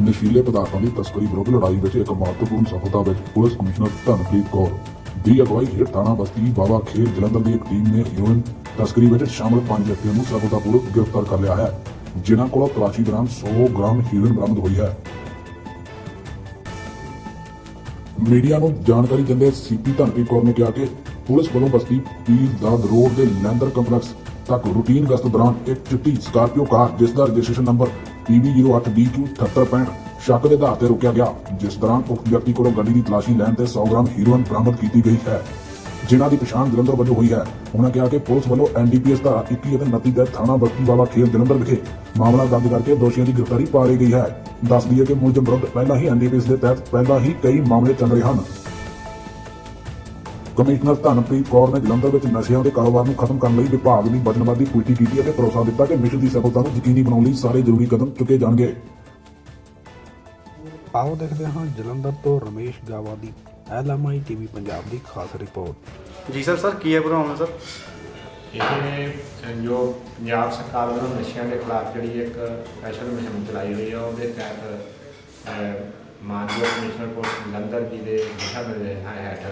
ਨਸ਼ੀਲੇ ਪਦਾਰਥਾਂ ਦੀ ਤਸਕਰੀ ਵਿਰੁੱਧ ਲੜਾਈ ਵਿੱਚ ਇੱਕ ਮਹੱਤਵਪੂਰਨ ਸਫਲਤਾ ਵਿੱਚ ਪੁਲਿਸ ਕਮਿਸ਼ਨਰ ਧਨਪ੍ਰੀਤ ਕੌਰ ਦੀ ਅਗਵਾਈ ਹੇਠ ਥਾਣਾ ਬਸਤੀ ਬਾਬਾ ਖੇਰ ਜਲੰਧਰ ਦੀ ਇੱਕ ਟੀਮ ਨੇ ਹੀਰੋਇਨ ਤਸਕਰੀ ਵਿੱਚ ਸ਼ਾਮਲ ਪੰਜ ਵਿਅਕਤੀਆਂ ਨੂੰ ਸਫਲਤਾਪੂਰਵਕ ਗ੍ਰਿਫਤਾਰ ਕਰ ਲਿਆ ਹੈ, ਜਿਨ੍ਹਾਂ ਕੋਲੋਂ ਤਲਾਸ਼ੀ ਦੌਰਾਨ 100 ਗ੍ਰਾਮ ਹੀਰੋਇਨ ਬਰਾਮਦ ਹੋਈ ਹੈ। ਮੀਡੀਆ ਨੂੰ ਜਾਣਕਾਰੀ ਦਿੰਦੇ ਸੀਪੀ ਧਨਪ੍ਰੀਤ ਕੌਰ ਨੇ ਕਿਹਾ ਕਿ ਪੁਲਿਸ ਵੱਲੋਂ ਬਸਤੀ ਪੀਰ ਦਾਦ ਰੋਡ ਦੇ ਲੈਂਡਰ ਕੰਪਲੈਕਸ ਤੱਕ ਰੂਟੀਨ ਗਸ਼ਤ ਦੌਰਾਨ ਇੱਕ ਚਿੱਟੀ ਸਕਾਰਪੀਓ ਕਾਰ, ਜਿਸ ਦਾ ਰਜਿਸਟ੍ਰੇਸ਼ਨ ਨੰਬਰ PB08DQ 7865 ਸ਼ੱਕ ਦੇ ਆਧਾਰ ਤੇ ਰੋਕਿਆ ਗਿਆ, ਜਿਸ ਦੌਰਾਨ ਉਕਤ ਵਿਅਕਤੀ ਕੋਲੋਂ ਗੱਡੀ ਦੀ ਤਲਾਸ਼ੀ ਲੈਣ ਤੇ 100 ਗ੍ਰਾਮ ਹੀਰੋਇਨ ਬਰਾਮਦ ਕੀਤੀ ਗਈ ਹੈ। ਜਿਨ੍ਹਾਂ ਦੀ ਪਛਾਣ ਜਲੰਧਰ ਵਜੋਂ ਹੋਈ ਹੈ। ਉਹਨਾਂ ਕਿਹਾ ਕਿ ਪੁਲਿਸ ਵੱਲੋਂ ਐਨਡੀਪੀਐਸ ਧਾਰਾ 21 ਅਤੇ 29 ਦੇ ਥਾਣਾ ਬਸਤੀ ਵਾਲਾ ਖੇਲ ਜਲੰਧਰ ਵਿਖੇ ਮਾਮਲਾ ਦਰਜ ਕਰਕੇ ਦੋਸ਼ੀਆਂ ਦੀ ਗ੍ਰਿਫਤਾਰੀ ਪਾ ਲਈ ਗਈ ਹੈ। ਦੱਸ ਦਈਏ ਕਿ ਮੁਲਜ਼ਮ ਵਿਰੁੱਧ ਪਹਿਲਾਂ ਹੀ ਐਨਡੀਪੀਐਸ ਦੇ ਤਹਿਤ ਪਹਿਲਾਂ ਹੀ ਕਈ ਮਾਮਲੇ ਚੱਲ ਰਹੇ ਹਨ। ਕਮਿਸ਼ਨਰ ਧਨਪ੍ਰੀਤ ਕੌਰ ਨੇ ਜਲੰਧਰ ਵਿੱਚ ਨਸ਼ਿਆਂ ਦੇ ਕਾਰੋਬਾਰ ਨੂੰ ਖਤਮ ਕਰਨ ਲਈ ਵਿਭਾਗ ਦੀ ਵਚਨਬੱਧੀ ਪੁਸ਼ਟੀ ਕੀਤੀ ਅਤੇ ਭਰੋਸਾ ਦਿੱਤਾ ਕਿ ਮਿਸ਼ਨ ਦੀ ਸਫਲਤਾ ਨੂੰ ਯਕੀਨੀ ਬਣਾਉਣ ਲਈ ਸਾਰੇ ਜ਼ਰੂਰੀ ਕਦਮ ਚੁੱਕੇ ਜਾਣਗੇ। ਆਓ ਦੇਖਦੇ ਹਾਂ ਜਲੰਧਰ ਤੋਂ ਰਮੇਸ਼ ਗਾਵਾ ਦੀ ਐਲਐਮਆਈ ਟੀਵੀ ਪੰਜਾਬ ਦੀ ਖਾਸ ਰਿਪੋਰਟ। ਜੀ ਸਰ ਸਰ ਕੀ ਹੈ ਪ੍ਰੋਬਲਮ ਸਰ? ਇਹ ਜੋ ਪੰਜਾਬ ਸਰਕਾਰ ਵੱਲੋਂ ਨਸ਼ਿਆਂ ਦੇ ਖਿਲਾਫ ਜਿਹੜੀ ਇੱਕ ਸਪੈਸ਼ਲ ਮੁਹਿੰਮ ਚਲਾਈ ਹੋਈ ਹੈ ਉਹਦੇ ਤਹਿਤ ਮਾਨਯੋਗ ਕਮਿਸ਼ਨਰ ਪੁਲਿਸ ਜਲੰਧਰ ਜੀ ਦੇ ਦਿਸ਼ਾ ਨਿਰਦੇਸ਼ਾਂ ਹੇਠ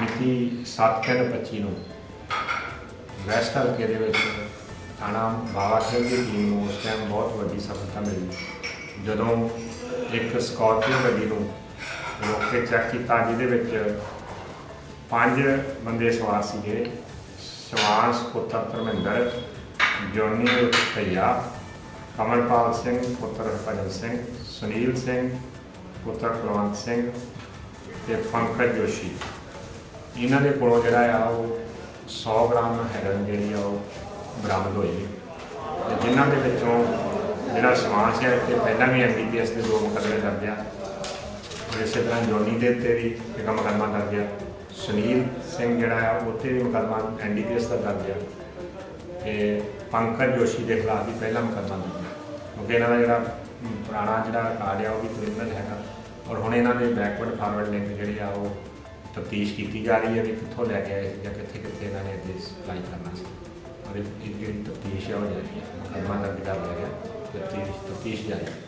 ਮਿਤੀ 7/3/25 ਨੂੰ। ਵੈਸਟ ਹਲਕੇ ਦੇ ਵਿੱਚ ਥਾਣਾ ਬਾਵਾ ਖੇਲ ਦੀ ਟੀਮ ਨੂੰ ਉਸ ਟਾਈਮ ਬਹੁਤ ਵੱਡੀ ਸਫਲਤਾ ਮਿਲੀ। ਜਦੋਂ ਇੱਕ ਸਕਾਰਪੀਓ ਗੱਡੀ ਨੂੰ ਰੋਕ ਕੇ ਚੈੱਕ ਕੀਤਾ, ਜਿਹਦੇ ਵਿੱਚ ਪੰਜ ਬੰਦੇ ਸਵਾਰ ਸੀਗੇ। ਸ਼ਵਾਸ ਪੁੱਤਰ ਧਰਮਿੰਦਰ, ਜੋਨੀ ਭਈਆ, ਕਮਲਪਾਲ ਸਿੰਘ, ਪੁੱਤਰ ਹਰਭਜਨ ਸਿੰਘ, ਸੁਨੀਲ ਸਿੰਘ, ਪੁੱਤਰ ਕੁਲਵੰਤ ਸਿੰਘ ਤੇ ਪੰਕਜ ਜੋਸ਼ੀ। ਇਹਨਾਂ ਦੇ ਕੋਲੋਂ ਜਿਹੜਾ ਆ ਉਹ 100 ਗ੍ਰਾਮ ਹੈਰੋਇਨ ਜਿਹੜੀ ਆ ਉਹ ਬਰਾਮਦ ਹੋਈ ਤੇ ਜਿਨ੍ਹਾਂ ਦੇ ਵਿੱਚੋਂ ਜਿਹੜਾ ਸਮਾਜ ਹੈ ਤੇ ਪਹਿਲਾਂ ਵੀ ਐਮਬੀਪੀਐਸ ਦੇ ਦੋ ਮੁਕੱਦਮੇ ਦਰਜ ਆ। ਔਰ ਇਸੇ ਤਰ੍ਹਾਂ ਜੋਨੀ ਦੇ ਉੱਤੇ ਵੀ ਇੱਕ ਮੁਕੱਦਮਾ ਦਰਜ ਆ। ਸੁਨੀਲ ਸਿੰਘ ਜਿਹੜਾ ਆ ਉੱਤੇ ਵੀ ਮੁਕੱਦਮਾ ਐਨਡੀਪੀਐਸ ਦਾ ਦਰਜ ਆ। ਤੇ ਪੰਕਜ ਜੋਸ਼ੀ ਦੇ ਖਿਲਾਫ ਵੀ ਪਹਿਲਾ ਮੁਕੱਦਮਾ ਦਰਜ ਆ। ਕਿਉਂਕਿ ਇਹਨਾਂ ਦਾ ਜਿਹੜਾ ਪੁਰਾਣਾ ਜਿਹੜਾ ਰਿਕਾਰਡ ਆ, ਉਹ ਵੀ ਕ੍ਰਿਮੀਨਲ ਹੈਗਾ। ਔਰ ਹੁਣ ਇਹਨਾਂ ਦੇ ਬੈਕਵਰਡ ਫਾਰਵਰਡ ਲਿੰਕ ਜਿਹੜੇ ਆ, ਉਹ ਤਫਤੀਸ਼ ਕੀਤੀ ਜਾ ਰਹੀ ਹੈ ਵੀ ਕਿੱਥੋਂ ਲੈ ਕੇ ਆਏ ਸੀ ਜਾਂ ਕਿੱਥੇ ਕਿੱਥੇ ਇਹਨਾਂ ਨੇ ਅੱਗੇ ਸਪਲਾਈ ਕਰਨਾ ਸੀ। ਔਰ ਇਹ ਇਹ ਜਿਹੜੀ ਤਫਤੀਸ਼ ਆ ਉਹ ਜਾਰੀ ਹੈ, ਮੁਕੱਦਮਾ ਦਰਜ ਕਰ ਲਿਆ ਗਿਆ, ਤਫਤੀਸ਼ ਤਫਤੀਸ਼ ਜਾਰੀ। ਹੈ